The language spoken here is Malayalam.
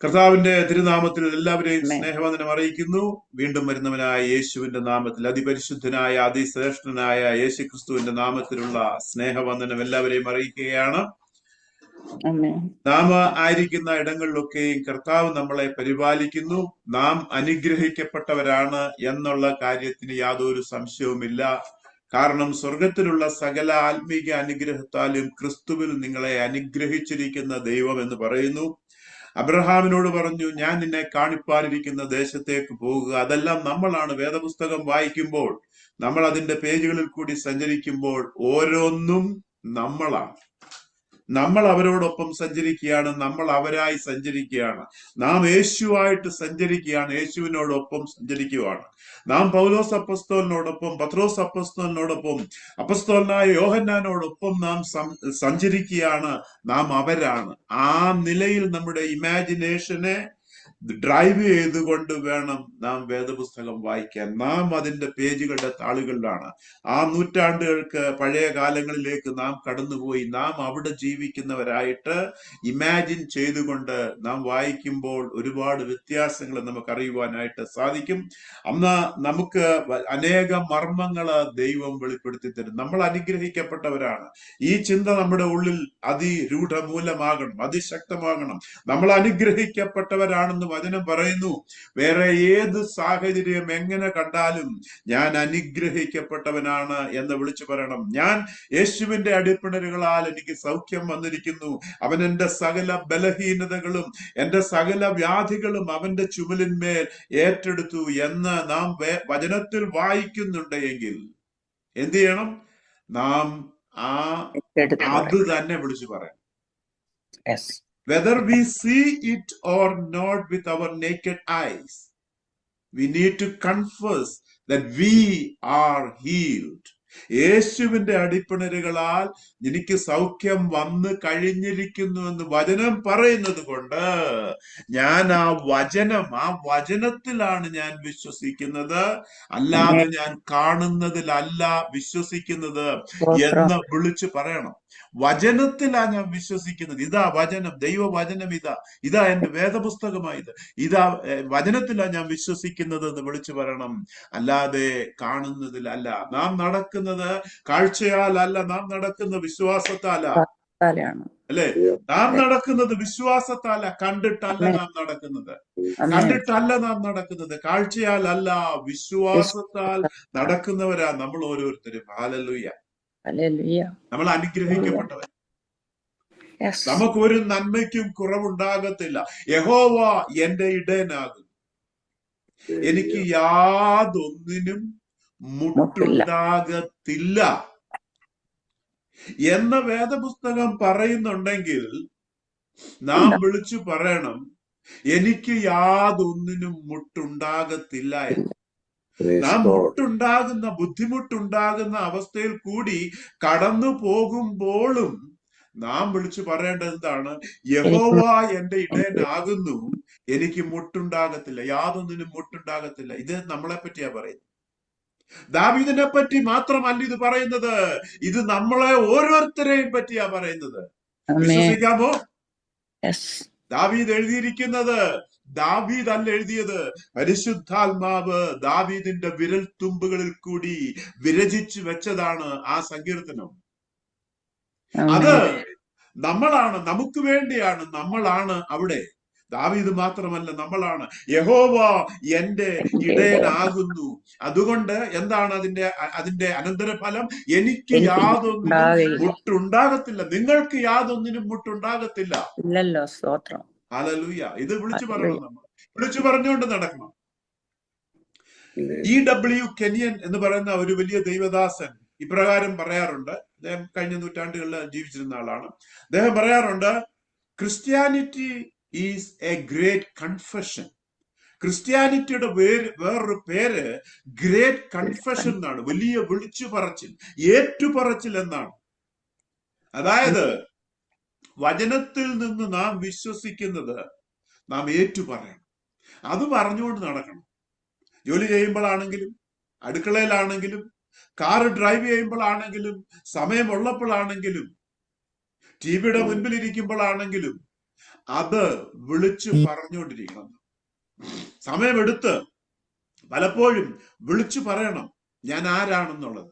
കർത്താവിന്റെ തിരുനാമത്തിൽ എല്ലാവരെയും സ്നേഹവന്ദനം അറിയിക്കുന്നു. വീണ്ടും വരുന്നവനായ യേശുവിന്റെ നാമത്തിൽ അതിപരിശുദ്ധനായ അതിശ്രേഷ്ഠനായ യേശു ക്രിസ്തുവിന്റെ നാമത്തിലുള്ള സ്നേഹവന്ദനം എല്ലാവരെയും അറിയിക്കുകയാണ്. നാം ആയിരിക്കുന്ന ഇടങ്ങളിലൊക്കെയും കർത്താവ് നമ്മളെ പരിപാലിക്കുന്നു. നാം അനുഗ്രഹിക്കപ്പെട്ടവരാണ് എന്നുള്ള കാര്യത്തിന് യാതൊരു സംശയവുമില്ല. കാരണം സ്വർഗത്തിലുള്ള സകല ആത്മീക അനുഗ്രഹത്താലും ക്രിസ്തുവിൽ നിങ്ങളെ അനുഗ്രഹിച്ചിരിക്കുന്ന ദൈവം എന്ന് പറയുന്നു. അബ്രഹാമിനോട് പറഞ്ഞു ഞാൻ നിന്നെ കാണിപ്പാനിരിക്കുന്ന ദേശത്തേക്ക് പോകുക. അതെല്ലാം നമ്മളാണ് വേദപുസ്തകം വായിക്കുമ്പോൾ നമ്മൾ അതിന്റെ പേജുകളിൽ കൂടി സഞ്ചരിക്കുമ്പോൾ ഓരോന്നും നമ്മളാണ്. നമ്മൾ അവരോടൊപ്പം സഞ്ചരിക്കുകയാണ് നമ്മൾ അവരായി സഞ്ചരിക്കുകയാണ്. നാം യേശുവായിട്ട് സഞ്ചരിക്കുകയാണ് യേശുവിനോടൊപ്പം സഞ്ചരിക്കുകയാണ് നാം പൗലോസ് അപ്പസ്തോലിനോടൊപ്പം പത്രോസ് അപ്പസ്തോലിനോടൊപ്പം അപ്പസ്തോലനായ യോഹന്നാനോടൊപ്പം നാം സഞ്ചരിക്കുകയാണ്. നാം അവരാണ്. ആ നിലയിൽ നമ്മുടെ ഇമാജിനേഷനെ ഡ്രൈവ് ചെയ്തുകൊണ്ട് വേണം നാം വേദപുസ്തകം വായിക്കാൻ. നാം അതിന്റെ പേജുകളുടെ താളുകളിലാണ്. ആ നൂറ്റാണ്ടുകൾക്ക് പഴയ കാലങ്ങളിലേക്ക് നാം കടന്നുപോയി നാം അവിടെ ജീവിക്കുന്നവരായിട്ട് ഇമാജിൻ ചെയ്തുകൊണ്ട് നാം വായിക്കുമ്പോൾ ഒരുപാട് വ്യത്യാസങ്ങൾ നമുക്ക് അറിയുവാനായിട്ട് സാധിക്കും. അന്ന് നമുക്ക് അനേക മർമ്മങ്ങൾ ദൈവം വെളിപ്പെടുത്തി തരും. നമ്മൾ അനുഗ്രഹിക്കപ്പെട്ടവരാണ്. ഈ ചിന്ത നമ്മുടെ ഉള്ളിൽ അതിരൂഢമൂലമാകണം അതിശക്തമാകണം. നമ്മൾ അനുഗ്രഹിക്കപ്പെട്ടവരാണെന്ന് വചനം പറയുന്നു. വേറെ ഏത് സാഹചര്യം എങ്ങനെ കണ്ടാലും ഞാൻ അനുഗ്രഹിക്കപ്പെട്ടവനാണ് എന്ന് വിളിച്ചു പറയണം. ഞാൻ യേശുവിന്റെ അടിപ്പിണരുകളാൽ എനിക്ക് സൗഖ്യം വന്നിരിക്കുന്നു. അവൻ എന്റെ സകല ബലഹീനതകളും എന്റെ സകല വ്യാധികളും അവന്റെ ചുമലിന്മേൽ ഏറ്റെടുത്തു എന്ന് നാം വചനത്തിൽ വായിക്കുന്നുണ്ട് എങ്കിൽ എന്ത് ചെയ്യണം? നാം ആ അത് തന്നെ വിളിച്ചു പറയാം. Whether we see it or not with our naked eyes, we need to confess that we are healed. യേശുവിന്റെ അടിപ്പിണരുകളാൽ എനിക്ക് സൗഖ്യം വന്നു കഴിഞ്ഞിരിക്കുന്നു എന്ന് വചനം പറയുന്നത് കൊണ്ട് ഞാൻ ആ വചനം ആ വചനത്തിലാണ് ഞാൻ വിശ്വസിക്കുന്നത്. അല്ലാതെ ഞാൻ കാണുന്നതിലല്ല വിശ്വസിക്കുന്നത് എന്ന് വിളിച്ചു പറയണം. വചനത്തിലാ ഞാൻ വിശ്വസിക്കുന്നത്. ഇതാ വചനം ദൈവവചനം ഇതാ. ഇതാ എന്റെ വേദപുസ്തകമായത്. ഇതാ വചനത്തിലാ ഞാൻ വിശ്വസിക്കുന്നത് എന്ന് വിളിച്ചു പറയണം. അല്ലാതെ കാണുന്നതിലല്ല. നാം നടക്കുന്നത് കാഴ്ചയാലല്ല നാം നടക്കുന്ന വിശ്വാസത്താല. താലെയാണ്. അല്ലെ? നാം നടക്കുന്നത് വിശ്വാസത്താല. കണ്ടിട്ടല്ല നാം നടക്കുന്നത്. കണ്ടിട്ടല്ല നാം നടക്കുന്നത്. കാഴ്ചയാലല്ല വിശ്വാസത്താൽ നടക്കുന്നവരാ നമ്മൾ ഓരോരുത്തരും. ഹാലലുയ്യ. നമ്മൾ അനുഗ്രഹിക്കപ്പെട്ടവർ നമുക്കൊരു നമുക്ക് ഒരു നന്മയ്ക്കും കുറവുണ്ടാകത്തില്ല. യഹോവ എന്റെ ഇടയനാകുന്നു. എനിക്ക് യാതൊന്നിനും മുട്ടുണ്ടാകത്തില്ല എന്ന വേദപുസ്തകം പറയുന്നുണ്ടെങ്കിൽ നാം വിളിച്ചു പറയണം എനിക്ക് യാതൊന്നിനും മുട്ടുണ്ടാകത്തില്ല എന്ന്. നാം മുട്ടുണ്ടാകുന്ന ബുദ്ധിമുട്ടുണ്ടാകുന്ന അവസ്ഥയിൽ കൂടി കടന്നു പോകുമ്പോഴും നാം വിളിച്ചു പറയേണ്ടത് എന്താണ്? യഹോവ എന്റെ ഇടയനാകുന്നു. എനിക്ക് മുട്ടുണ്ടാകത്തില്ല യാതൊന്നിനും മുട്ടുണ്ടാകത്തില്ല. ഇത് നമ്മളെ പറ്റിയാ പറയുന്നത്. ദാവീദിനെ പറ്റി മാത്രമല്ല ഇത് പറയുന്നത്. ഇത് നമ്മളെ ഓരോരുത്തരെയും പറ്റിയാ പറയുന്നത്. വിശ്വസിക്കാമോ? ദാവീദ് എഴുതിയിരിക്കുന്നത്. ദാവീദ് അല്ല എഴുതിയത്. പരിശുദ്ധാത്മാവ് ദാവീദിന്റെ വിരൽ തുമ്പുകളിൽ കൂടി വിരചിച്ചു വെച്ചതാണ് ആ സങ്കീർത്തനം. അത് നമ്മളാണ് നമുക്ക് വേണ്ടിയാണ് നമ്മളാണ് അവിടെ. ദാവീദ് മാത്രമല്ല നമ്മളാണ്. യഹോവ എന്റെ ഇടയനാകുന്നു. അതുകൊണ്ട് എന്താണ് അതിന്റെ അതിന്റെ അനന്തരഫലം? എനിക്ക് എനിക്ക് യാതൊന്നിനും. മുട്ടുണ്ടാകത്തില്ല. നിങ്ങൾക്ക് യാതൊന്നിനും മുട്ടുണ്ടാകത്തില്ല. ഇല്ലല്ലോ സ്തോത്രം. അലലൂയ ഇത് വിളിച്ചു. പറയണം നമ്മൾ. വിളിച്ചു പറഞ്ഞുകൊണ്ട് നടക്കണം. ഇ ഡബ്ല്യു കെനിയൻ എന്ന് പറയുന്ന ഒരു വലിയ ദൈവദാസൻ ഇപ്രകാരം പറയാറുണ്ട്. അദ്ദേഹം കഴിഞ്ഞ നൂറ്റാണ്ടുകളിൽ ജീവിച്ചിരുന്ന ആളാണ്. അദ്ദേഹം പറയാറുണ്ട് Christianity is a great confession ക്രിസ്ത്യാനിറ്റിയുടെ പേര് വേറൊരു പേര് ഗ്രേറ്റ് കൺഫെഷൻ എന്നാണ്. വലിയ വിളിച്ചു പറച്ചിൽ ഏറ്റുപറച്ചിൽ എന്നാണ്. അതായത് വചനത്തിൽ നിന്ന് നാം വിശ്വസിക്കുന്നത് നാം ഏറ്റുപറയണം. അത് പറഞ്ഞുകൊണ്ട് നടക്കണം. ജോലി ചെയ്യുമ്പോഴാണെങ്കിലും അടുക്കളയിലാണെങ്കിലും കാർ ഡ്രൈവ് ചെയ്യുമ്പോഴാണെങ്കിലും സമയമുള്ളപ്പോഴാണെങ്കിലും ടി വിയുടെ മുൻപിൽ ഇരിക്കുമ്പോഴാണെങ്കിലും അത് വിളിച്ചു പറഞ്ഞുകൊണ്ടിരിക്കണം. സമയമെടുത്ത് പലപ്പോഴും വിളിച്ചു പറയണം ഞാൻ ആരാണെന്നുള്ളത്.